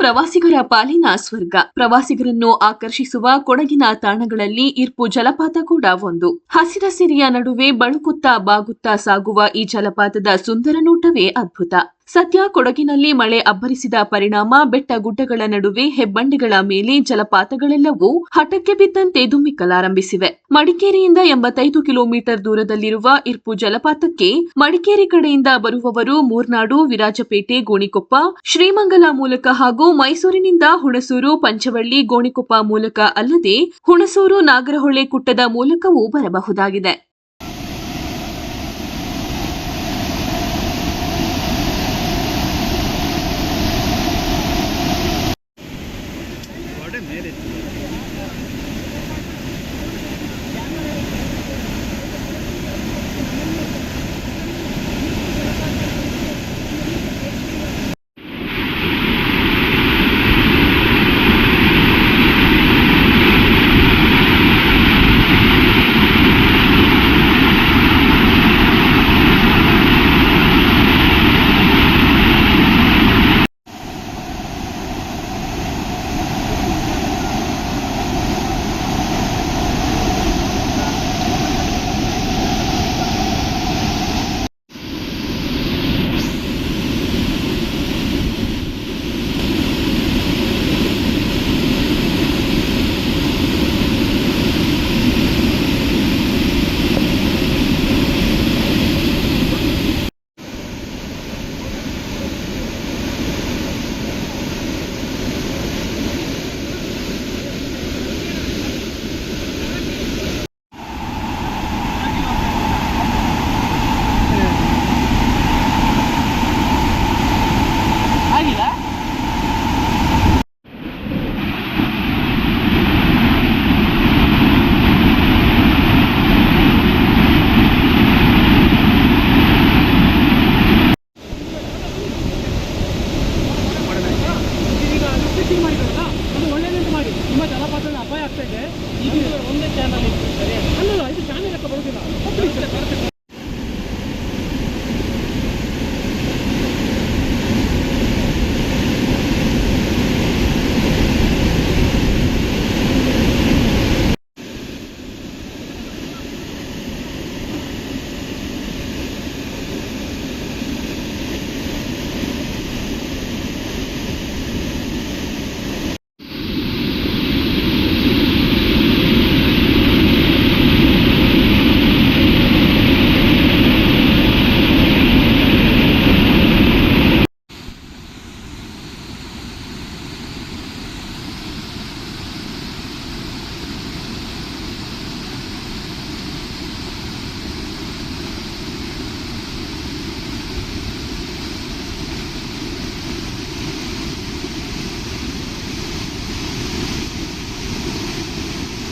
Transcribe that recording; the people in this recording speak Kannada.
ಪ್ರವಾಸಿಗರ ಪಾಲಿನ ಸ್ವರ್ಗ. ಪ್ರವಾಸಿಗರನ್ನು ಆಕರ್ಷಿಸುವ ಕೊಡಗಿನ ತಾಣಗಳಲ್ಲಿ ಇರ್ಪು ಜಲಪಾತ ಕೂಡ ಒಂದು. ಹಸಿರ ಸಿರಿಯ ನಡುವೆ ಬಳುಕುತ್ತಾ ಬಾಗುತ್ತಾ ಸಾಗುವ ಈ ಜಲಪಾತದ ಸುಂದರ ನೋಟವೇ ಅದ್ಭುತ. ಸದ್ಯ ಕೊಡಗಿನಲ್ಲಿ ಮಳೆ ಅಬ್ಬರಿಸಿದ ಪರಿಣಾಮ, ಬೆಟ್ಟ ಗುಡ್ಡಗಳ ನಡುವೆ ಹೆಬ್ಬಂಡೆಗಳ ಮೇಲೆ ಜಲಪಾತಗಳೆಲ್ಲವೂ ಹಠಕ್ಕೆ ಬಿದ್ದಂತೆ ಧುಮ್ಮಿಕ್ಕಲಾರಂಭಿಸಿವೆ ಮಡಿಕೇರಿಯಿಂದ ಎಂಬತ್ತೈದು ಕಿಲೋಮೀಟರ್ ದೂರದಲ್ಲಿರುವ ಇರ್ಪು ಜಲಪಾತಕ್ಕೆ ಮಡಿಕೇರಿ ಕಡೆಯಿಂದ ಬರುವವರು ಮೂರ್ನಾಡು, ವಿರಾಜಪೇಟೆ, ಗೋಣಿಕೊಪ್ಪ, ಶ್ರೀಮಂಗಲ ಮೂಲಕ ಹಾಗೂ ಮೈಸೂರಿನಿಂದ ಹುಣಸೂರು, ಪಂಚವಳ್ಳಿ, ಗೋಣಿಕೊಪ್ಪ ಮೂಲಕ ಅಲ್ಲದೆ ಹುಣಸೂರು, ನಾಗರಹೊಳೆ ಕುಟ್ಟದ ಮೂಲಕವೂ ಬರಬಹುದಾಗಿದೆ. humanity. ತುಂಬ ಜಲಪಾತದ ಅಪಾಯ ಆಗ್ತಾ ಇದೆ. ಇದು ಒಂದೇ ಚಾನಲ್ ಅಲ್ಲ ಇದು ಚಾನಲ್ ಲೆಕ್ಕ ಬರೋದಿಲ್ಲ.